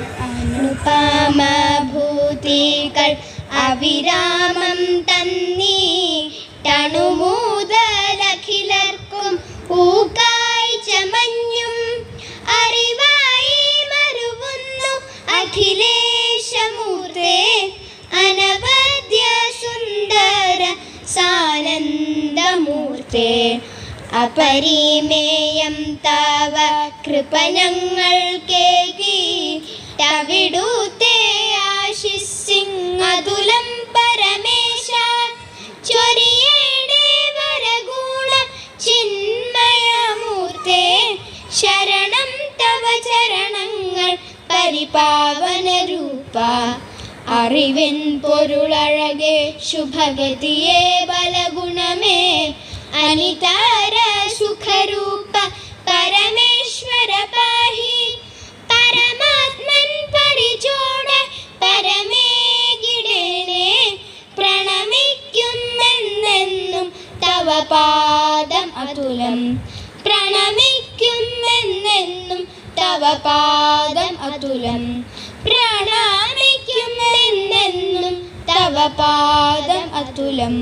അനുപമഭൂതികൾ അവിരാമം തന്നീ. മുതലഖിലർക്കും പൂക്കായി ചമഞ്ഞും അറിവായി മറുവുന്നു അഖിലേശമൂർത്തേ. അനവദ്യ സുന്ദര സാനന്ദമൂർത്തേ. അപരിമേയം താവ കൃപ ഞങ്ങൾ കേകി തവ ചരണങ്ങൾ പരിപാവന രൂപ അറിവിൻ പൊരുളഴകെ ശുഭഗതിയെ ബലഗുണമേ. അനിതാര സുഖരൂപ പരമേശ്വര പാഹി. പരമാത്മൻ പരിചോട പരമേകിടേനെ പ്രണമിക്കുന്നെന്നും തവ പാദം അതുലം. പ്രണമിക്കുന്നെന്നും തവ പാദം അതുലം. പ്രണമിക്കുന്നെന്നും തവ തവപാദം അതുലം.